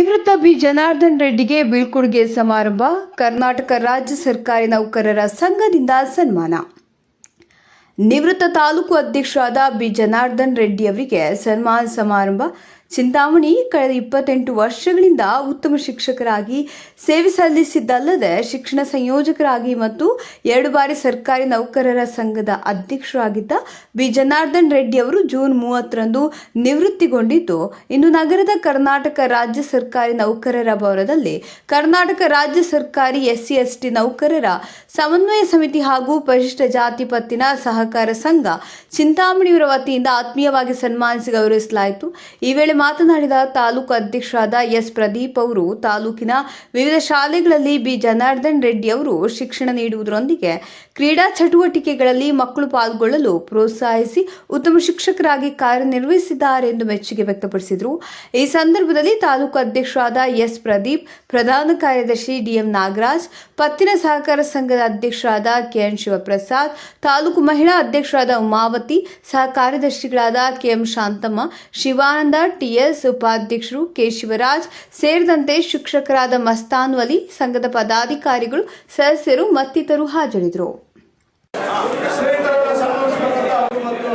ನಿವೃತ್ತ ಬಿ. ಜನಾರ್ದನ್ ರೆಡ್ಡಿಗೆ ಬೀಳ್ಕೊಡುಗೆ ಸಮಾರಂಭ, ಕರ್ನಾಟಕ ರಾಜ್ಯ ಸರ್ಕಾರಿ ನೌಕರರ ಸಂಘದಿಂದ ಸನ್ಮಾನ. ನಿವೃತ್ತ ತಾಲೂಕು ಅಧ್ಯಕ್ಷರಾದ ಬಿ. ಜನಾರ್ದನ್ ರೆಡ್ಡಿ ಅವರಿಗೆ ಸನ್ಮಾನ ಸಮಾರಂಭ ಚಿಂತಾಮಣಿ ಕಳೆದ ಇಪ್ಪತ್ತೆಂಟು ವರ್ಷಗಳಿಂದ ಉತ್ತಮ ಶಿಕ್ಷಕರಾಗಿ ಸೇವೆ ಸಲ್ಲಿಸಿದ್ದಲ್ಲದೆ ಶಿಕ್ಷಣ ಸಂಯೋಜಕರಾಗಿ ಮತ್ತು ಎರಡು ಬಾರಿ ಸರ್ಕಾರಿ ನೌಕರರ ಸಂಘದ ಅಧ್ಯಕ್ಷರಾಗಿದ್ದ ಬಿ. ಜನಾರ್ದನ್ ರೆಡ್ಡಿ ಅವರು ಜೂನ್ ಮೂವತ್ತರಂದು ನಿವೃತ್ತಿಗೊಂಡಿದ್ದು, ಇನ್ನು ನಗರದ ಕರ್ನಾಟಕ ರಾಜ್ಯ ಸರ್ಕಾರಿ ನೌಕರರ ಭವನದಲ್ಲಿ ಕರ್ನಾಟಕ ರಾಜ್ಯ ಸರ್ಕಾರಿ ಎಸ್ಸಿ, ಎಸ್ಟಿ ನೌಕರರ ಸಮನ್ವಯ ಸಮಿತಿ ಹಾಗೂ ಪರಿಶಿಷ್ಟ ಜಾತಿ ಪತ್ತಿನ ಸಹಕಾರ ಸಂಘ ಚಿಂತಾಮಣಿಯವರ ವತಿಯಿಂದ ಆತ್ಮೀಯವಾಗಿ ಸನ್ಮಾನಿಸಿ ಗೌರವಿಸಲಾಯಿತು. ಈ ವೇಳೆ ಮಾತನಾಡಿದ ತಾಲೂಕು ಅಧ್ಯಕ್ಷರಾದ ಎಸ್ ಪ್ರದೀಪ್ ಅವರು, ತಾಲೂಕಿನ ವಿವಿಧ ಶಾಲೆಗಳಲ್ಲಿ ಬಿ ಜನಾರ್ದನ್ ರೆಡ್ಡಿ ಅವರು ಶಿಕ್ಷಣ ನೀಡುವುದರೊಂದಿಗೆ ಕ್ರೀಡಾ ಚಟುವಟಿಕೆಗಳಲ್ಲಿ ಮಕ್ಕಳು ಪಾಲ್ಗೊಳ್ಳಲು ಪ್ರೋತ್ಸಾಹಿಸಿ ಉತ್ತಮ ಶಿಕ್ಷಕರಾಗಿ ಕಾರ್ಯನಿರ್ವಹಿಸಿದ್ದಾರೆ ಎಂದು ಮೆಚ್ಚುಗೆ ವ್ಯಕ್ತಪಡಿಸಿದರು. ಈ ಸಂದರ್ಭದಲ್ಲಿ ತಾಲೂಕು ಅಧ್ಯಕ್ಷರಾದ ಎಸ್ ಪ್ರದೀಪ್, ಪ್ರಧಾನ ಕಾರ್ಯದರ್ಶಿ ಡಿಎಂ ನಾಗರಾಜ್, ಪತ್ತಿನ ಸಹಕಾರ ಸಂಘದ ಅಧ್ಯಕ್ಷರಾದ ಕೆಎನ್ ಶಿವಪ್ರಸಾದ್, ತಾಲೂಕು ಮಹಿಳಾ ಅಧ್ಯಕ್ಷರಾದ ಉಮಾವತಿ, ಸಹ ಕಾರ್ಯದರ್ಶಿಗಳಾದ ಕೆಎಂ ಶಾಂತಮ್ಮ, ಶಿವಾನಂದ ಟಿಎಸ್ ಉಪಾಧ್ಯಕ್ಷರು ಕೆ ಶಿವರಾಜ್ ಸೇರಿದಂತೆ ಶಿಕ್ಷಕರಾದ ಮಸ್ತಾನ್ ವಲಿ ಸಂಘದ ಪದಾಧಿಕಾರಿಗಳು ಸದಸ್ಯರು ಮತ್ತಿತರರು ಹಾಜರಿದ್ದರು. ಶ್ರೇಷ್ಠರನ್ನು ಸನ್ಮಾನಿಸಬೇಕಂತ ಅವರು ಮತ್ತು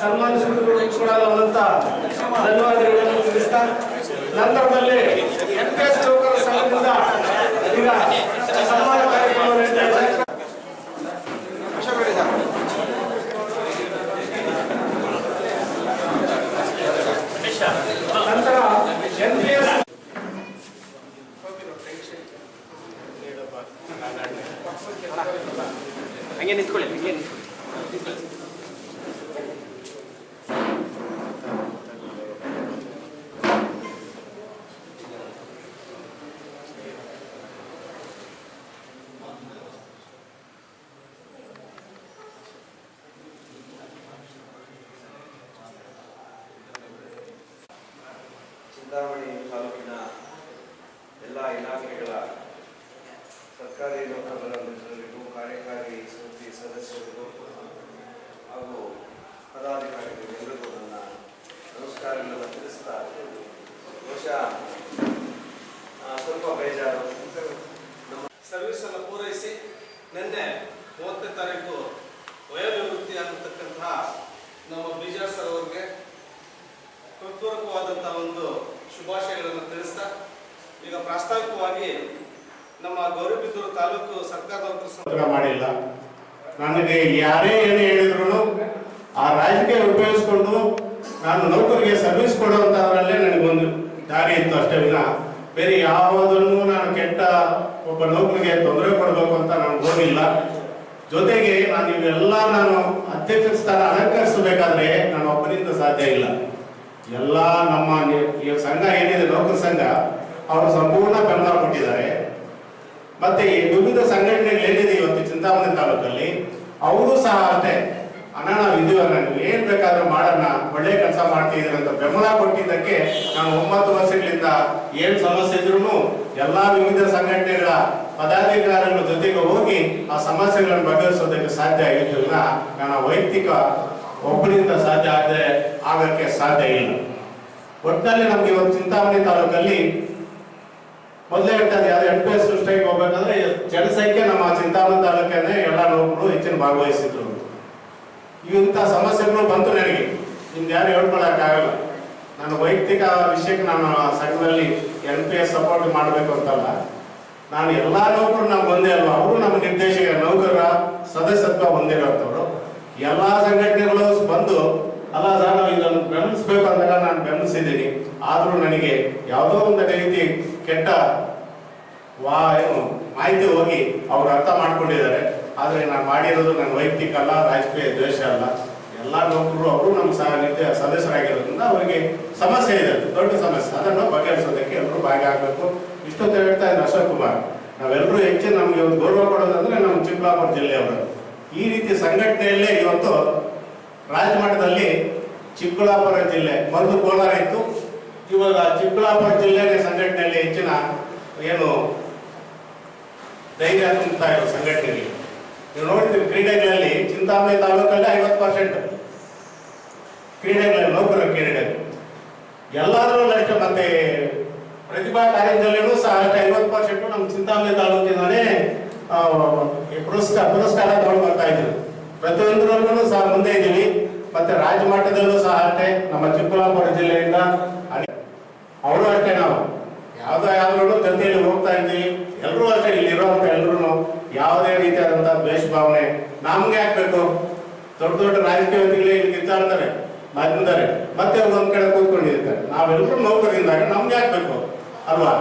ಸನ್ಮಾನಿಸುವುದು ಕೂಡ ಅಂತ ಧನ್ಯವಾದಗಳನ್ನು ತಿಳಿಸ್ತಾ ನಂತರದಲ್ಲಿ ಎಂ ಪಿ ಎಸ್ ನೌಕರರ ಸಂಘದಿಂದ ಈಗ ಸನ್ಮಾನ ಕಾರ್ಯಕ್ರಮ ನಡೀತಾ ಇದೆ ನಂತರ ಎಂ ಪಿ ಎಸ್ ಹಂಗೆ ನಿಂತ್ಕೊಳ್ಳಿ ಹಂಗೆ ನಿಂತ್ಕೊಳ್ಳಿ. ಚಿಂತಾಮಣಿ ತಾಲೂಕಿನ ಎಲ್ಲ ಇಲಾಖೆಗಳ ಸರ್ಕಾರಿ ನೌಕರರ ಕಾರ್ಯಕಾರಿ ಸಮಿತಿ ಸದಸ್ಯರಿಗೂ ಹಾಗೂ ಪದಾಧಿಕಾರಿಗಳು ಎಲ್ಲರಿಗೂ ನನ್ನ ನಮಸ್ಕಾರಗಳನ್ನು ತಿಳಿಸ್ತಾ ಬಹುಶಃ ಸ್ವಲ್ಪ ಬೇಜಾರು. ನಮ್ಮ ಸರ್ವಿಸ್ ಅನ್ನು ಪೂರೈಸಿ ನಿನ್ನೆ ಮೂವತ್ತನೇ ತಾರೀಕು ವಯೋನಿವೃತ್ತಿ ಆಗಿರ್ತಕ್ಕಂತಹ ನಮ್ಮ ಬಿಜಾರ್ ಸರ್ ಅವರಿಗೆ ಹೃತ್ಪೂರ್ವಕವಾದಂತಹ ಒಂದು ಶುಭಾಶಯಗಳನ್ನು ತಿಳಿಸ್ತಾ, ಈಗ ಪ್ರಾಸ್ತಾವಿಕವಾಗಿ ನಮ್ಮ ಗೌರಿಬಿದೂರು ತಾಲೂಕು ಸರ್ಕಾರದ ಸಂಪರ್ಕ ಮಾಡಿಲ್ಲ. ನನಗೆ ಯಾರೇ ಏನು ಹೇಳಿದ್ರು ಆ ರಾಜಕೀಯ ಉಪಯೋಗಿಸ್ಕೊಂಡು ನಾನು ನೌಕರಿಗೆ ಸರ್ವಿಸ್ ಕೊಡುವಂಥದ್ರಲ್ಲೇ ನನಗೊಂದು ದಾರಿ ಇತ್ತು ಅಷ್ಟೇ ವಿನ. ಬೇರೆ ಯಾವುದನ್ನು ನಾನು ಕೆಟ್ಟ ಒಬ್ಬ ನೌಕರಿಗೆ ತೊಂದರೆ ಕೊಡಬೇಕು ಅಂತ ನಾನು ಹೋಗಿಲ್ಲ. ಜೊತೆಗೆ ನಾನು ಇವೆಲ್ಲ ನಾನು ಅಧ್ಯಕ್ಷ ಸ್ಥಾನ ಅಲಂಕರಿಸಬೇಕಾದ್ರೆ ನಾನು ಒಬ್ಬರಿಂದ ಸಾಧ್ಯ ಇಲ್ಲ. ಎಲ್ಲ ನಮ್ಮ ಈ ಸಂಘ ಏನಿದೆ ನೌಕರ ಸಂಘ, ಅವರು ಸಂಪೂರ್ಣ ಬೆಂಬಲ ಕೊಟ್ಟಿದ್ದಾರೆ. ಮತ್ತೆ ಈ ವಿವಿಧ ಸಂಘಟನೆಗಳು ಏನಿದೆ ಇವತ್ತು ಚಿಂತಾಮಣಿ ತಾಲೂಕಲ್ಲಿ, ಅವರು ಸಹ ಅಷ್ಟೇ. ಅಣ್ಣ, ನಾವು ನೀವು ಏನ್ ಬೇಕಾದ್ರೂ ಮಾಡೋಣ, ಒಳ್ಳೆ ಕೆಲಸ ಮಾಡ್ತಿದ್ದೀರಿ ಅಂತ ಬೆಂಬಲ ಕೊಟ್ಟಿದ್ದಕ್ಕೆ ನಾನು ಒಂಬತ್ತು ವರ್ಷಗಳಿಂದ ಏನ್ ಸಮಸ್ಯೆ ಇದ್ರು ಎಲ್ಲಾ ವಿವಿಧ ಸಂಘಟನೆಗಳ ಪದಾಧಿಕಾರಿಗಳ ಜೊತೆಗೆ ಹೋಗಿ ಆ ಸಮಸ್ಯೆಗಳನ್ನು ಬಗೆಹರಿಸೋದಕ್ಕೆ ಸಾಧ್ಯ ಆಗಿದ್ದರಿಂದ ನಾನು ವೈಯಕ್ತಿಕ ಒಬ್ಬರಿಂದ ಸಾಧ್ಯ ಆದರೆ ಆಗಕ್ಕೆ ಸಾಧ್ಯ ಇಲ್ಲ. ಒಟ್ಟಿನಲ್ಲಿ ನಮ್ಗೆ ಇವತ್ತು ಚಿಂತಾಮಣಿ ತಾಲೂಕಲ್ಲಿ ಮೊದಲೇ ಹೇಳ್ತಾರೆ ಯಾವ್ದು ಎಂ ಪಿ ಎಸ್ ಸೃಷ್ಟಿಗೆ ಹೋಗ್ಬೇಕಂದ್ರೆ ಜನಸಂಖ್ಯೆ ನಮ್ಮ ಚಿಂತಾಮಣಿ ತಾಲೂಕನ್ನೇ ಎಲ್ಲ ನೋಡ್ಬಿಟ್ಟು ಹೆಚ್ಚಿನ ಭಾಗವಹಿಸಿದ್ರು ಇಂಥ ಸಮಸ್ಯೆಗಳು ಬಂತು ನನಗೆ. ನಿಮ್ಗೆ ಯಾರು ಹೇಳ್ಕೊಳಕ್ಕಾಗಲ್ಲ ನನ್ನ ವೈಯಕ್ತಿಕ ವಿಷಯಕ್ಕೆ ನಾನು ಸಂಘದಲ್ಲಿ ಎನ್ ಪಿ ಎಸ್ ಸಪೋರ್ಟ್ ಮಾಡಬೇಕು ಅಂತಲ್ಲ. ನಾನು ಎಲ್ಲ ನೌಕರು ನಾವು ಒಂದೇ ಅಲ್ವಾ? ಅವರು ನಮ್ಮ ನಿರ್ದೇಶಕ, ನೌಕರರ ಸದಸ್ಯತ್ವ ಹೊಂದಿರುವಂಥವ್ರು. ಎಲ್ಲಾ ಸಂಘಟನೆಗಳು ಬಂದು, ಅಲ್ಲ ಸರ್, ನಾವು ಇದನ್ನು ಬೆಂಬಲಿಸಬೇಕು ಅಂದಾಗ ನಾನು ಬೆಂಬಲಿಸಿದ್ದೀನಿ. ಆದರೂ ನನಗೆ ಯಾವುದೋ ಒಂದು ರೀತಿ ಕೆಟ್ಟ ವಾ, ಏನು, ಮಾಹಿತಿ ಹೋಗಿ ಅವರು ಅರ್ಥ ಮಾಡ್ಕೊಂಡಿದ್ದಾರೆ. ಆದರೆ ನಾನು ಮಾಡಿರೋದು ನನ್ನ ವೈಯಕ್ತಿಕ ಅಲ್ಲ ರಾಜಕೀಯ ದ್ವೇಷ ಅಲ್ಲ. ಎಲ್ಲ ನೌಕರರು ಅವರು ನಮ್ಮ ಸಹ ನಿತ್ಯ ಸದಸ್ಯರಾಗಿರೋದ್ರಿಂದ ಅವರಿಗೆ ಸಮಸ್ಯೆ ಇದೆ. ದೊಡ್ಡ ಸಮಸ್ಯೆ. ಅದನ್ನು ಬಗೆಹರಿಸೋದಕ್ಕೆ ಎಲ್ಲರೂ ಭಾಗಿಯಾಗಬೇಕು. ಇಷ್ಟೊತ್ತು ಹೇಳ್ತಾ ಇದ್ದಾರೆ ಅಶೋಕ್ ಕುಮಾರ್, ನಾವೆಲ್ಲರೂ ಹೆಚ್ಚು ನಮಗೆ ಒಂದು ಗೌರವ ಕೊಡೋದಂದ್ರೆ ನಮ್ಮ ಚಿಕ್ಕಬಳ್ಳಾಪುರ ಜಿಲ್ಲೆಯವರು ಈ ರೀತಿ ಸಂಘಟನೆಯಲ್ಲೇ ಇವತ್ತು ರಾಜ್ಯ ಮಟ್ಟದಲ್ಲಿ ಚಿಕ್ಕಬಳ್ಳಾಪುರ ಜಿಲ್ಲೆ ಮೊದಲು ಕೋಲಾರ ಇತ್ತು. ಇವಾಗ ಚಿಕ್ಕಬಳ್ಳಾಪುರ ಜಿಲ್ಲೆ ಸಂಘಟನೆಯಲ್ಲಿ ಹೆಚ್ಚಿನ ಏನು ಧೈರ್ಯ ತುಂಬುತ್ತಾ ಸಂಘಟನೆಯಲ್ಲಿ. ನೀವು ನೋಡ್ತೀವಿ ಕ್ರೀಡೆಗಳಲ್ಲಿ ಚಿಂತಾಮಣಿ ತಾಲೂಕಲ್ಲಿ ಐವತ್ತು ಪರ್ಸೆಂಟ್ ಕ್ರೀಡೆಗಳಲ್ಲಿ ನೌಕರ ಕ್ರೀಡೆಗಳು ಎಲ್ಲಾದರೂ ಅಷ್ಟೇ, ಮತ್ತೆ ಪ್ರತಿಭಾ ಕಾರ್ಯದಲ್ಲಿಯೂ ಸಹ ಅಷ್ಟೇ ಐವತ್ತು ಪರ್ಸೆಂಟು ನಮ್ಮ ಚಿಂತಾಮಣಿ ತಾಲೂಕಿನಲ್ಲಿ ಪುರಸ್ಕಾರ ಪುರಸ್ಕಾರ ತಗೊಂಡು ಬರ್ತಾ ಇದ್ರು. ಪ್ರತಿಯೊಂದರಲ್ಲೂ ಸಹ ಮುಂದೆ ಇದ್ದೀವಿ ಮತ್ತೆ ರಾಜ್ಯ ಮಟ್ಟದಲ್ಲೂ ಸಹ ಅಷ್ಟೇ, ನಮ್ಮ ಚಿಕ್ಕಬಳ್ಳಾಪುರ ಜಿಲ್ಲೆಯಿಂದ ಅವರು ಅಷ್ಟೇ ನಾವು. ಯಾವ್ದೋ ಯಾವ್ದ್ರೂ ಜೊತೆಯಲ್ಲಿ ಹೋಗ್ತಾ ಇದ್ದೀವಿ. ಎಲ್ಲರೂ ಅಷ್ಟೇ ಇಲ್ಲಿರುವಂತ ಎಲ್ಲರೂ ಯಾವುದೇ ರೀತಿಯಾದಂತಹ ದ್ವೇಷ ಭಾವನೆ ನಮ್ಗೆ ಹಾಕ್ಬೇಕು ದೊಡ್ಡ ದೊಡ್ಡ ರಾಜಕೀಯ ವ್ಯಕ್ತಿಗಳು ಇಲ್ಲಿ ಕಿತ್ತಾಡ್ತಾರೆ ಮಾತಾಡ್ತಾರೆ ಮತ್ತೆ ಒಂದ್ ಕಡೆ ಕೂತ್ಕೊಂಡಿರ್ತಾರೆ. ನಾವೆಲ್ಲರೂ ನೌಕರಿಯಿಂದಾಗ ನಮ್ಗೆ ಹಾಕ್ಬೇಕು ಅಲ್ವಾ?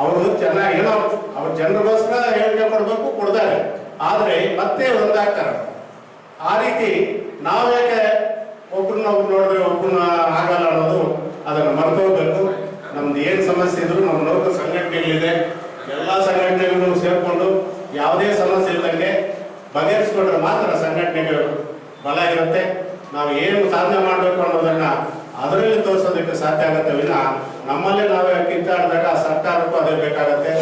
ಅವರು ಚೆನ್ನಾಗಿ ಏನೋ ಅವ್ರ ಜನರಿಗೋಸ್ಕರ ಹೇಳಿಕೆ ಕೊಡಬೇಕು, ಕೊಡ್ತಾರೆ. ಆದರೆ ಮತ್ತೆ ಒಂದಾಗ್ತಾರೆ ಆ ರೀತಿ ನಾವೇಕೆ ಒಬ್ರನ್ನ ಒಬ್ರು ನೋಡಿದ್ರೆ ಒಬ್ಬರನ್ನ ಆಗಲ್ಲ ಅನ್ನೋದು ಅದನ್ನು ಮರ್ತೋಗ್ಬೇಕು. ನಮ್ದು ಏನು ಸಮಸ್ಯೆ ಇದ್ರು ನಮ್ಮ ನೌಕರ ಸಂಘಟನೆಗಳಿದೆ. ಎಲ್ಲಾ ಸಂಘಟನೆಗಳು ಸೇರಿಕೊಂಡು ಯಾವುದೇ ಸಮಸ್ಯೆ ಇಲ್ಲದಂಗೆ ಬಗೆಹರಿಸ್ಕೊಂಡ್ರೆ ಮಾತ್ರ ಸಂಘಟನೆಗಳು ಬಲ ಇರುತ್ತೆ. ನಾವು ಏನು ಸಾಧನೆ ಮಾಡಬೇಕು ಅನ್ನೋದನ್ನ ಅದರಲ್ಲಿ ತೋರಿಸೋದಕ್ಕೆ ಸಾಧ್ಯ ಆಗುತ್ತೆ ವಿನ ನಮ್ಮಲ್ಲೇ ನಾವೇ ಕಿತ್ತಾಡಿದಾಗ ಸರ್ಕಾರಕ್ಕೂ ಅದೇ ಬೇಕಾಗತ್ತೆ.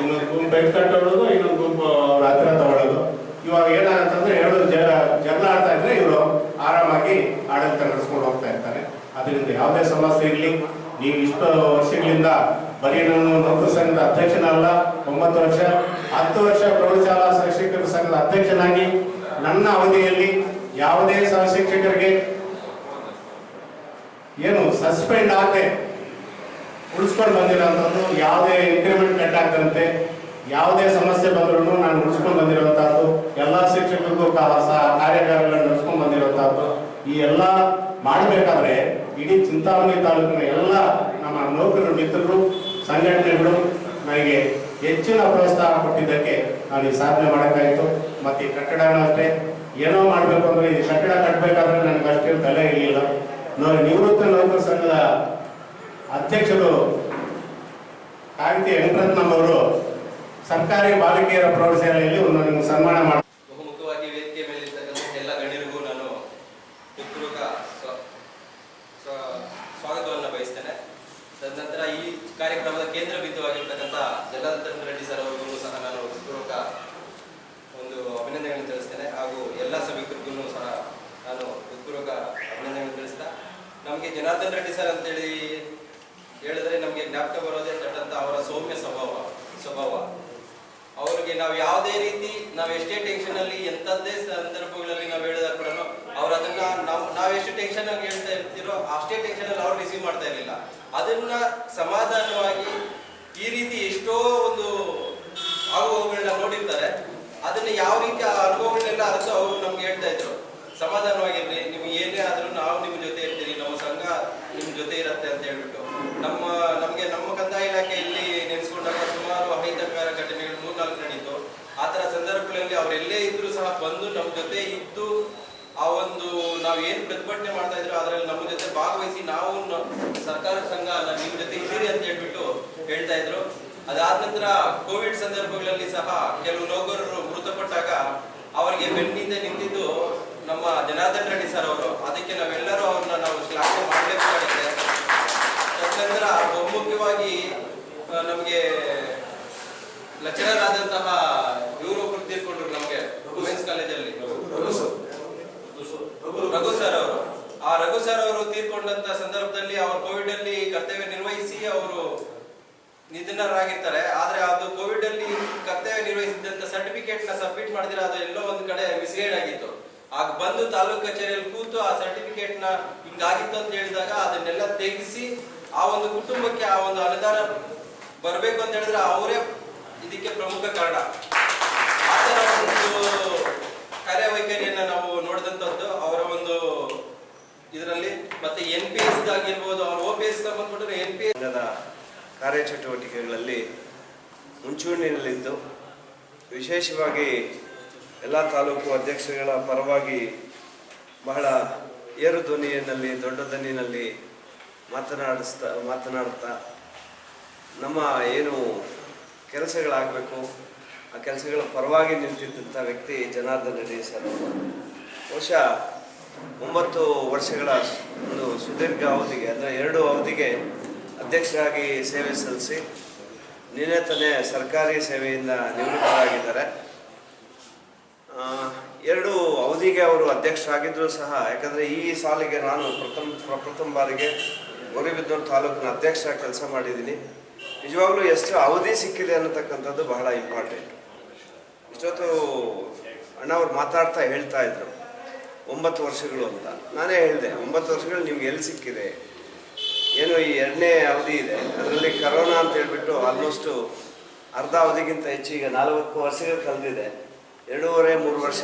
ಇನ್ನೊಂದು ಗುಂಪು ಬೆಳ್ಕಟ್ಟೋದು ಇನ್ನೊಂದು ಗುಂಪು ಅವ್ರ ಹತ್ರ ತಗೊಳ್ಳೋದು ಇವಾಗ ಏನಾಗತ್ತಂದ್ರೆ ಹೇಳೋದು ಜನ, ಜಗಳ ಆಡ್ತಾ ಇದ್ರೆ ಇವರು ಆರಾಮಾಗಿ ಆಡಳಿತ ನಡೆಸ್ಕೊಂಡು ಹೋಗ್ತಾ ಇರ್ತಾರೆ. ಅದರಿಂದ ಯಾವುದೇ ಸಮಸ್ಯೆ ಇರಲಿ. ನೀವು ಇಷ್ಟು ವರ್ಷಗಳಿಂದ ಬರೀ ನಾನು ನೌಕರ ಸಂಘದ ಅಧ್ಯಕ್ಷನಲ್ಲ, ಒಂಬತ್ತು ವರ್ಷ, ಹತ್ತು ವರ್ಷ ಪ್ರೌಢಶಾಲಾ ಶಿಕ್ಷಕರ ಸಂಘದ ಅಧ್ಯಕ್ಷನಾಗಿ ನನ್ನ ಅವಧಿಯಲ್ಲಿ ಯಾವುದೇ ಸಹ ಶಿಕ್ಷಕರಿಗೆ ಏನು ಸಸ್ಪೆಂಡ್ ಆಗದೆ ಉಳಿಸ್ಕೊಂಡು ಬಂದಿರೋಂಥದ್ದು ಯಾವುದೇ ಇಂಕ್ರಿಮೆಂಟ್ ಕಟ್ ಆಗದಂತೆ, ಯಾವುದೇ ಸಮಸ್ಯೆ ಬಂದ್ರು ನಾನು ಉಳಿಸ್ಕೊಂಡು ಬಂದಿರುವಂತಹದ್ದು ಎಲ್ಲ ಶಿಕ್ಷಕರಿಗೂ ಕಾರ್ಯಾಗಾರಗಳನ್ನು ನಡೆಸ್ಕೊಂಡು ಬಂದಿರುವಂತಹದ್ದು ಈ ಎಲ್ಲ ಮಾಡಬೇಕಾದ್ರೆ ಇಡೀ ಚಿಂತಾಮಣಿ ತಾಲೂಕಿನ ಎಲ್ಲ ನಮ್ಮ ನೌಕರರು, ಮಿತ್ರರು, ಸಂಘಟನೆಗಳು ನನಗೆ ಹೆಚ್ಚಿನ ಪ್ರೋತ್ಸಾಹ ಕೊಟ್ಟಿದ್ದಕ್ಕೆ ನಾನು ಈ ಸಾಧನೆ ಮಾಡೋಕ್ಕಾಯಿತು. ಮತ್ತೆ ಈ ಕಟ್ಟಡನೂ ಅಷ್ಟೇ. ಏನೋ ಮಾಡಬೇಕು ಅಂದ್ರೆ ಈ ಕಟ್ಟಡ ಕಟ್ಟಬೇಕಾದ್ರೆ ನನಗೆ ಅಷ್ಟೇ ತಲೆ ಇರಲಿಲ್ಲ ನೋಡಿ, ನಿವೃತ್ತ ನೌಕರ ಸಂಘದ ಅಧ್ಯಕ್ಷರು ಕಾಂತಿ ವೆಂಕಟರತ್ನವರು ಸರ್ಕಾರಿ ಬಾಲಕಿಯರ ಪ್ರೌಢಶಾಲೆಯಲ್ಲಿ ಒಂದು ನನಗೆ ಸನ್ಮಾನ ಮಾಡಿ ಬಹುಮುಖವಾಗಿ ವೇದಿಕೆ ಮೇಲೆ ಎಲ್ಲ ಗಣ್ಯರಿಗೂ ನಾನು ಹೃತ್ಪೂರ್ವಕ ಸ್ವ- ಸ್ವ- ಸ್ವಾಗತವನ್ನು ಬಯಸ್ತೇನೆ. ತದನಂತರ ಈ ಕಾರ್ಯಕ್ರಮದ ಕೇಂದ್ರ ಬಿಂದುವಾಗಿರ್ತಕ್ಕಂಥ ಜನಾರ್ದನ್ ರೆಡ್ಡಿ ಸರ್ ಅವರಿಗೂ ಸಹ ನಾನು ಹೃತ್ಪೂರ್ವಕ ಒಂದು ಅಭಿನಂದನೆಗಳನ್ನು ತಿಳಿಸ್ತೇನೆ. ಹಾಗೂ ಎಲ್ಲ ಸಭಿಕರಿಗೂ ಸಹ ನಾನು ಹೃತ್ಪೂರ್ವಕ ಅಭಿನಂದನೆಗಳನ್ನು ತಿಳಿಸ್ತಾ ನಮಗೆ ಜನಾರ್ದನ್ ರೆಡ್ಡಿ ಸರ್ ಅಂತೇಳಿ ಹೇಳಿದ್ರೆ ನಮಗೆ ಜ್ಞಾಪಕ ಬರೋದೇ ತಟ್ಟಂತ ಅವರ ಸೌಮ್ಯ ಸ್ವಭಾವ ಸ್ವಭಾವ. ಅವ್ರಿಗೆ ನಾವು ಯಾವುದೇ ರೀತಿ ನಾವು ಎಷ್ಟೇ ಟೆನ್ಷನ್ ಅಲ್ಲಿ ಎಂತದ್ದೇ ಸಂದರ್ಭಗಳಲ್ಲಿ ನಾವು ಹೇಳಿದಾಗ ಕೂಡ ಅವ್ರು ಅದನ್ನ ನಾವು, ನಾವ್ ಎಷ್ಟು ಟೆನ್ಷನ್ ಆಗಿ ಹೇಳ್ತಾ ಇರ್ತೀರೋ ಅಷ್ಟೇ ಟೆನ್ಷನ್ ಅಲ್ಲಿ ಅವ್ರು ರಿಸೀವ್ ಮಾಡ್ತಾ ಇರಲಿಲ್ಲ. ಅದನ್ನ ಸಮಾಧಾನವಾಗಿ ಈ ರೀತಿ ಎಷ್ಟೋ ಒಂದು ಆಗುವಗಳನ್ನ ನೋಡಿರ್ತಾರೆ. ಅದನ್ನ ಯಾವ ರೀತಿ ಆ ಅನುಭವಗಳನ್ನೆಲ್ಲ ಅರ್ಥ ಅವರು ನಮ್ಗೆ ಹೇಳ್ತಾ ಇದ್ರು. ಸಮಾಧಾನವಾಗಿರ್ಲಿ, ನಿಮ್ಗೆ ಏನೇ ಆದ್ರೂ ನಾವು ನಿಮ್ ಜೊತೆ ಇರ್ತೀರಿ ನಮ್ಮ ಸಂಘ ನಿಮ್ ಜೊತೆ ಇರತ್ತೆ ಅಂತ ಹೇಳ್ಬಿಟ್ಟು. ನಮ್ಮ, ನಮಗೆ ನಮ್ಮ ಕಂದಾಯ ಇಲಾಖೆಯಲ್ಲಿ ನೆನೆಸ್ಕೊಂಡಾಗ ಸುಮಾರು ಅಹಿತಕರ ಘಟನೆಗಳು ಮೂರ್ನಾಲ್ಕು ನಡೀತು ಆ ತರ ಸಂದರ್ಭಗಳಲ್ಲಿ ಅವರೆಲ್ಲೇ ಇದ್ರು ಸಹ ಬಂದು ನಮ್ಮ ಜೊತೆ ಇದ್ದು ಆ ಒಂದು ನಾವು ಏನ್ ಪ್ರತಿಭಟನೆ ಮಾಡ್ತಾ ಇದ್ರು ಅದರಲ್ಲಿ ನಮ್ಮ ಜೊತೆ ಭಾಗವಹಿಸಿ ನಾವು ಸರ್ಕಾರ ಸಂಘ ಅಲ್ಲ ನಿಮ್ ಜೊತೆ ಇದ್ದೀರಿ ಅಂತ ಹೇಳ್ಬಿಟ್ಟು ಹೇಳ್ತಾ ಇದ್ರು. ಅದಾದ ನಂತರ ಕೋವಿಡ್ ಸಂದರ್ಭಗಳಲ್ಲಿ ಸಹ ಕೆಲವು ನೌಕರರು ಮೃತಪಟ್ಟಾಗ ಅವರಿಗೆ ಬೆನ್ನಿಂದ ನಿಂತಿದ್ದು ನಮ್ಮ ಜನಾರ್ದನ್ ರೆಡ್ಡಿ ಸರ್ ಅವರು. ಅದಕ್ಕೆ ನಾವೆಲ್ಲರೂ ಅವ್ರನ್ನ ನಾವು ಶ್ಲಾಘನೆ ಮಾಡಬೇಕಾಗುತ್ತೆ ತದನಂತರ ಬಹುಮುಖ್ಯವಾಗಿ ನಮಗೆ ಲೆಕ್ಚರರ್ ಇವರು ಒಬ್ರು ತೀರ್ಕೊಂಡ್ರು ನಮಗೆ ವುಮೆನ್ಸ್ ಕಾಲೇಜಲ್ಲಿ. ರಘು ಸರ್. ಅವರು. ಆ ರಘು ಸರ್ ಅವರು ತೀರ್ಕೊಂಡಂತ ಸಂದರ್ಭದಲ್ಲಿ ಅವರು ಕೋವಿಡ್ ಅಲ್ಲಿ ಕರ್ತವ್ಯ ನಿರ್ವಹಿಸಿ ಅವರು ನಿಧನರಾಗಿರ್ತಾರೆ. ಆದ್ರೆ ಅದು ಕೋವಿಡ್ ಅಲ್ಲಿ ಕರ್ತವ್ಯ ನಿರ್ವಹಿಸಿದಂತ ಸರ್ಟಿಫಿಕೇಟ್ನ ಸಬ್ಮಿಟ್ ಮಾಡಿದ್ರೆ ಅದು ಎಲ್ಲೋ ಒಂದ್ ಕಡೆ ಮಿಸ್ಗೈಡ್ ಆಗಿತ್ತು. ಆಗ ಬಂದು ತಾಲೂಕು ಕಚೇರಿಯಲ್ಲಿ ಕೂತು ಆ ಸರ್ಟಿಫಿಕೇಟ್ನ ಹಿಂಗಾಗಿತ್ತು ಅಂತ ಹೇಳಿದಾಗ ಅದನ್ನೆಲ್ಲ ತೆಗೆಸಿ ಆ ಒಂದು ಕುಟುಂಬಕ್ಕೆ ಆ ಒಂದು ಅನುದಾನ ಬರಬೇಕು ಅಂತ ಹೇಳಿದ್ರೆ ಅವರೇ ಇದಕ್ಕೆ ಪ್ರಮುಖ ಕಾರಣ. ಆತರ ತರ ಒಂದು ಕಾರ್ಯವೈಖರಿಯನ್ನ ನಾವು ನೋಡಿದಂತದ್ದು ಅವರ ಒಂದು ಇದರಲ್ಲಿ. ಮತ್ತೆ ಎನ್ ಪಿ ಎಸ್ ಆಗಿರ್ಬೋದು ಅವ್ರ ಓ ಪಿ ಎಸ್ ಸಂಬಂಧಪಟ್ಟರೆ ಎನ್ ಪಿ ಎಸ್ ಕಾರ್ಯಚಟುವಟಿಕೆಗಳಲ್ಲಿ ಮುಂಚೂಣಿಯಲ್ಲಿದ್ದು, ವಿಶೇಷವಾಗಿ ಎಲ್ಲ ತಾಲೂಕು ಅಧ್ಯಕ್ಷರುಗಳ ಪರವಾಗಿ ಬಹಳ ಏರು ಧ್ವನಿಯಲ್ಲಿ ದೊಡ್ಡ ಧ್ವನಿಯಲ್ಲಿ ಮಾತನಾಡಿಸ್ತಾ, ಮಾತನಾಡ್ತಾ ನಮ್ಮ ಏನು ಕೆಲಸಗಳಾಗಬೇಕು, ಆ ಕೆಲಸಗಳ ಪರವಾಗಿ ನಿಂತಿದ್ದಂಥ ವ್ಯಕ್ತಿ ಜನಾರ್ದನ್ ರೆಡ್ಡಿ ಸರ್. ಬಹುಶಃ ಒಂಬತ್ತು ವರ್ಷಗಳ ಒಂದು ಸುದೀರ್ಘ ಅವಧಿಗೆ, ಅಂದರೆ ಎರಡು ಅವಧಿಗೆ ಅಧ್ಯಕ್ಷರಾಗಿ ಸೇವೆ ಸಲ್ಲಿಸಿ ನಿನ್ನೆ ತಾನೇ ಸರ್ಕಾರಿ ಸೇವೆಯಿಂದ ನಿವೃತ್ತರಾಗಿದ್ದಾರೆ ಎರಡು ಅವಧಿಗೆ ಅವರು ಅಧ್ಯಕ್ಷರಾಗಿದ್ದರೂ ಸಹ, ಯಾಕಂದರೆ ಈ ಸಾಲಿಗೆ ನಾನು ಪ್ರಥಮ ಪ್ರಪ್ರಥಮ ಬಾರಿಗೆ ಗೌರಿಬಿದನೂರು ತಾಲೂಕಿನ ಅಧ್ಯಕ್ಷರಾಗಿ ಕೆಲಸ ಮಾಡಿದ್ದೀನಿ. ನಿಜವಾಗ್ಲೂ ಎಷ್ಟು ಅವಧಿ ಸಿಕ್ಕಿದೆ ಅನ್ನತಕ್ಕಂಥದ್ದು ಬಹಳ ಇಂಪಾರ್ಟೆಂಟ್ ಇಷ್ಟೊತ್ತು ಅಣ್ಣವ್ರು ಮಾತಾಡ್ತಾ ಹೇಳ್ತಾ ಇದ್ರು. ಒಂಬತ್ತು ವರ್ಷಗಳು ಅಂತ. ನಾನೇ ಹೇಳಿದೆ, ಒಂಬತ್ತು ವರ್ಷಗಳು ನಿಮ್ಗೆ ಎಲ್ಲಿ ಸಿಕ್ಕಿದೆ? ಏನು ಈ ಎರಡನೇ ಅವಧಿ ಇದೆ? ಅದರಲ್ಲಿ ಕರೋನಾ ಅಂತ ಹೇಳ್ಬಿಟ್ಟು ಆಲ್ಮೋಸ್ಟು ಅರ್ಧ ಅವಧಿಗಿಂತ ಹೆಚ್ಚು, ಈಗ ನಾಲ್ಕು ವರ್ಷಗಳು ಕಳೆದಿದೆ. ಎರಡೂವರೆ, ಮೂರು ವರ್ಷ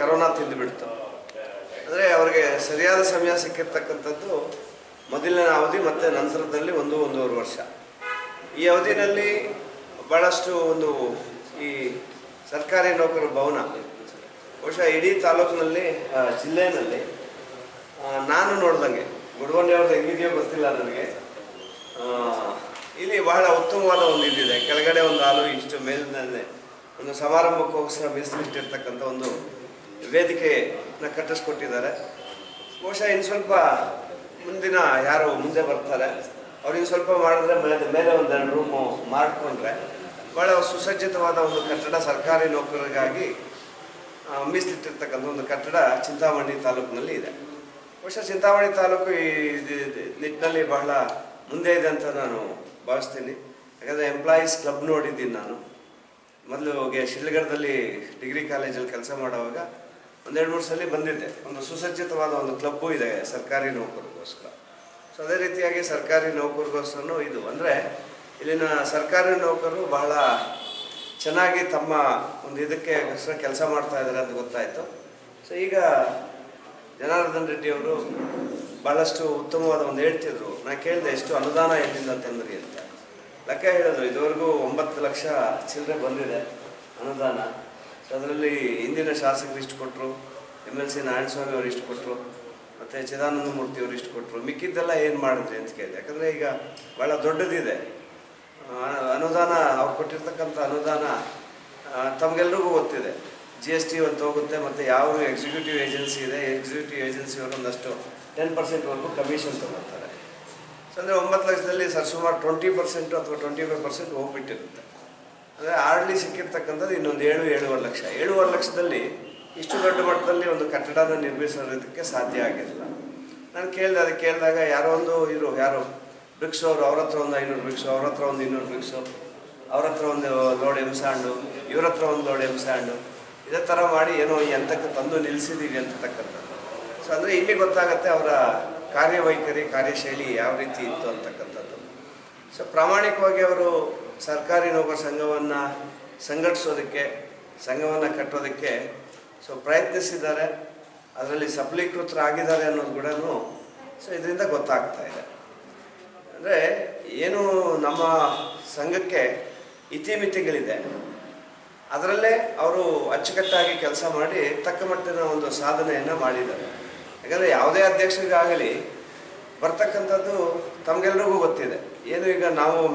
ಕರೋನಾ ತಿಂದುಬಿಡ್ತು. ಅಂದರೆ ಅವ್ರಿಗೆ ಸರಿಯಾದ ಸಮಯ ಸಿಕ್ಕಿರ್ತಕ್ಕಂಥದ್ದು ಮೊದಲನೇ ಅವಧಿ ಮತ್ತು ನಂತರದಲ್ಲಿ ಒಂದು ಒಂದೂವರೆ ವರ್ಷ. ಈ ಅವಧಿನಲ್ಲಿ ಭಾಳಷ್ಟು ಒಂದು ಈ ಸರ್ಕಾರಿ ನೌಕರರ ಭವನ. ಬಹುಶಃ ಇಡೀ ತಾಲೂಕಿನಲ್ಲಿ ಜಿಲ್ಲೆಯಲ್ಲಿ ನಾನು ನೋಡ್ದಂಗೆ, ಗುಡವಣ್ಣಿ ಅವ್ರದ್ದು ಹೆಂಗಿದೆಯೋ ಗೊತ್ತಿಲ್ಲ ನನಗೆ. ಇಲ್ಲಿ ಬಹಳ ಉತ್ತಮವಾದ ಒಂದು ಇದಿದೆ. ಕೆಳಗಡೆ ಒಂದು ಹಾಲು, ಇಷ್ಟು ಮೇಲಿನಲ್ಲಿ ಒಂದು ಸಮಾರಂಭಕ್ಕೋಸ್ಕರ ಮೀಸಲಿಟ್ಟಿರ್ತಕ್ಕಂಥ ಒಂದು ವೇದಿಕೆನ ಕಟ್ಟಿಸ್ಕೊಟ್ಟಿದ್ದಾರೆ. ಬಹುಶಃ ಇನ್ನು ಸ್ವಲ್ಪ ಮುಂದಿನ ಯಾರು ಮುಂದೆ ಬರ್ತಾರೆ. ಅವ್ರಿಗೆ ಸ್ವಲ್ಪ ಮಾಡಿದ್ರೆ ಮೇಲೆ ಮೇಲೆ ಒಂದೆರಡು ರೂಮು ಮಾಡಿಕೊಂಡ್ರೆ ಭಾಳ ಸುಸಜ್ಜಿತವಾದ ಒಂದು ಕಟ್ಟಡ ಸರ್ಕಾರಿ ನೌಕರರಿಗಾಗಿ ಮೀಸಲಿಟ್ಟಿರ್ತಕ್ಕಂಥ ಒಂದು ಕಟ್ಟಡ ಚಿಂತಾಮಣಿ ತಾಲೂಕಿನಲ್ಲಿ ಇದೆ. ಬಹುಶಃ ಚಿಂತಾಮಣಿ ತಾಲೂಕು ಈ ನಿಟ್ಟಿನಲ್ಲಿ ಬಹಳ ಮುಂದೆ ಇದೆ ಅಂತ ನಾನು ಭಾವಿಸ್ತೀನಿ. ಯಾಕಂದರೆ ಎಂಪ್ಲಾಯೀಸ್ ಕ್ಲಬ್ ನೋಡಿದ್ದೀನಿ ನಾನು. ಮೊದಲು ಹೋಗಿ ಶಿಡ್ಲಘಟ್ಟದಲ್ಲಿ ಡಿಗ್ರಿ ಕಾಲೇಜಲ್ಲಿ ಕೆಲಸ ಮಾಡುವಾಗ ಒಂದೆರಡು ಮೂರು ಸಲ ಬಂದಿದ್ದೆ. ಒಂದು ಸುಸಜ್ಜಿತವಾದ ಒಂದು ಕ್ಲಬ್ಬು ಇದೆ ಸರ್ಕಾರಿ ನೌಕರಿಗೋಸ್ಕರ ಸೊ ಅದೇ ರೀತಿಯಾಗಿ ಸರ್ಕಾರಿ ನೌಕರಿಗೋಸ್ಕರನೂ ಇದು. ಅಂದರೆ, ಇಲ್ಲಿನ ಸರ್ಕಾರಿ ನೌಕರರು ಬಹಳ ಚೆನ್ನಾಗಿ ತಮ್ಮ ಒಂದು ಇದಕ್ಕೆ ಕೆಲಸ ಮಾಡ್ತಾ ಇದ್ದಾರೆ ಅಂತ ಗೊತ್ತಾಯಿತು. ಸೊ ಈಗ ಜನಾರ್ದನ್ ರೆಡ್ಡಿ ಅವರು ಭಾಳಷ್ಟು ಉತ್ತಮವಾದ ಒಂದು ಹೇಳ್ತಿದ್ರು. ನಾನು ಕೇಳಿದೆ ಎಷ್ಟು ಅನುದಾನ ಎಲ್ಲಿಂದ ತಂದ್ರಿ ಅಂತ? ಲೆಕ್ಕ ಹೇಳಿದ್ರು. ಇದುವರೆಗೂ ಒಂಬತ್ತು ಲಕ್ಷ ಚಿಲ್ಲರೆ ಬಂದಿದೆ, ಅನುದಾನ. ಅದರಲ್ಲಿ ಹಿಂದಿನ ಶಾಸಕರು ಇಷ್ಟು ಕೊಟ್ಟರು ಎಂ ಎಲ್ ಸಿ ನಾರಾಯಣಸ್ವಾಮಿ ಅವರು ಇಷ್ಟು ಕೊಟ್ಟರು ಮತ್ತು ಚಿದಾನಂದ ಮೂರ್ತಿಯವರು ಇಷ್ಟು ಕೊಟ್ಟರು ಮಿಕ್ಕಿದ್ದೆಲ್ಲ ಏನು ಮಾಡಿದ್ರಿ ಅಂತ ಕೇಳಿದೆ. ಯಾಕಂದರೆ ಈಗ ಭಾಳ ದೊಡ್ಡದಿದೆ. ಅನುದಾನ, ಅವ್ರು ಕೊಟ್ಟಿರ್ತಕ್ಕಂಥ ಅನುದಾನ ತಮ್ಗೆಲ್ರಿಗೂ ಗೊತ್ತಿದೆ. ಜಿ ಎಸ್ ಟಿ ಅಂತ ಹೋಗುತ್ತೆ ಮತ್ತು ಯಾವ ಎಕ್ಸಿಕ್ಯೂಟಿವ್ ಏಜೆನ್ಸಿ ಇದೆ ಎಕ್ಸಿಕ್ಯೂಟಿವ್ ಏಜೆನ್ಸಿಯವರು ಒಂದಷ್ಟು ಟೆನ್ ಪರ್ಸೆಂಟ್ವರೆಗೂ ಕಮಿಷನ್ ತಗೊಳ್ತಾರೆ. ಸೊ ಅಂದರೆ ಒಂಬತ್ತು ಲಕ್ಷದಲ್ಲಿ ಸರ್ ಸುಮಾರು ಟ್ವೆಂಟಿ ಪರ್ಸೆಂಟು ಅಥವಾ ಟ್ವೆಂಟಿ ಫೈವ್ ಪರ್ಸೆಂಟ್ ಹೋಗ್ಬಿಟ್ಟಿರುತ್ತೆ. ಅಂದರೆ ಆರ್ಡ್ಲಿ ಸಿಕ್ಕಿರ್ತಕ್ಕಂಥದ್ದು ಇನ್ನೊಂದು ಏಳು, ಏಳುವರೆ ಲಕ್ಷ. ಏಳುವರೆ ಲಕ್ಷದಲ್ಲಿ ಇಷ್ಟು ದೊಡ್ಡ ಮಟ್ಟದಲ್ಲಿ ಒಂದು ಕಟ್ಟಡನ ನಿರ್ಮಿಸೋದಕ್ಕೆ ಸಾಧ್ಯ ಆಗಿರಲಿಲ್ಲ ನಾನು ಕೇಳಿದೆ ಅದಕ್ಕೆ ಕೇಳಿದಾಗ ಯಾರೋ ಒಂದು ಇರು ಯಾರು ಬ್ರಿಕ್ಸ್ ಅವರು ಅವ್ರ ಹತ್ರ ಒಂದು ಐನೂರು ಬ್ರಿಕ್ಸು ಅವ್ರ ಹತ್ರ ಒಂದು ಇನ್ನೂರು ಬ್ರಿಕ್ಸು ಅವ್ರ ಹತ್ರ ಒಂದು ಲೋಡ್ ಎಂ ಸ್ಯಾಂಡು ಇವ್ರ ಹತ್ರ ಒಂದು ಲೋಡ್ ಎಂ ಸ್ಯಾಂಡು ಇದೇ ಥರ ಮಾಡಿ ಏನೋ ಈ ಹಂತಕ್ಕೆ ತಂದು ನಿಲ್ಲಿಸಿದ್ದೀವಿ ಅಂತಕ್ಕಂಥದ್ದು. ಸೊ ಅಂದರೆ ಇಲ್ಲಿ ಗೊತ್ತಾಗುತ್ತೆ ಅವರ ಕಾರ್ಯವೈಖರಿ, ಕಾರ್ಯಶೈಲಿ ಯಾವ ರೀತಿ ಇತ್ತು ಅಂತಕ್ಕಂಥದ್ದು. ಸೊ ಪ್ರಾಮಾಣಿಕವಾಗಿ ಅವರು ಸರ್ಕಾರಿ ನೌಕರ ಸಂಘವನ್ನು ಸಂಘಟಿಸೋದಕ್ಕೆ, ಸಂಘವನ್ನು ಕಟ್ಟೋದಕ್ಕೆ ಸೊ ಪ್ರಯತ್ನಿಸಿದ್ದಾರೆ, ಅದರಲ್ಲಿ ಸಫಲೀಕೃತರಾಗಿದ್ದಾರೆ ಅನ್ನೋದು ಕೂಡ ಸೊ ಇದರಿಂದ ಗೊತ್ತಾಗ್ತಾ ಇದೆ. ಅಂದರೆ, ಏನು ನಮ್ಮ ಸಂಘಕ್ಕೆ ಇತಿಮಿತಿಗಳಿದೆ, ಅದರಲ್ಲೇ ಅವರು ಅಚ್ಚುಕಟ್ಟಾಗಿ ಕೆಲಸ ಮಾಡಿ ತಕ್ಕ ಮಟ್ಟಿನ ಒಂದು ಸಾಧನೆಯನ್ನು ಮಾಡಿದ್ದಾರೆ. ಯಾಕಂದರೆ ಯಾವುದೇ ಅಧ್ಯಕ್ಷರಿಗಾಗಲಿ, ಬರ್ತಕ್ಕಂಥದ್ದು ತಮಗೆಲ್ರಿಗೂ ಗೊತ್ತಿದೆ. ಏನು ಈಗ ನಾವು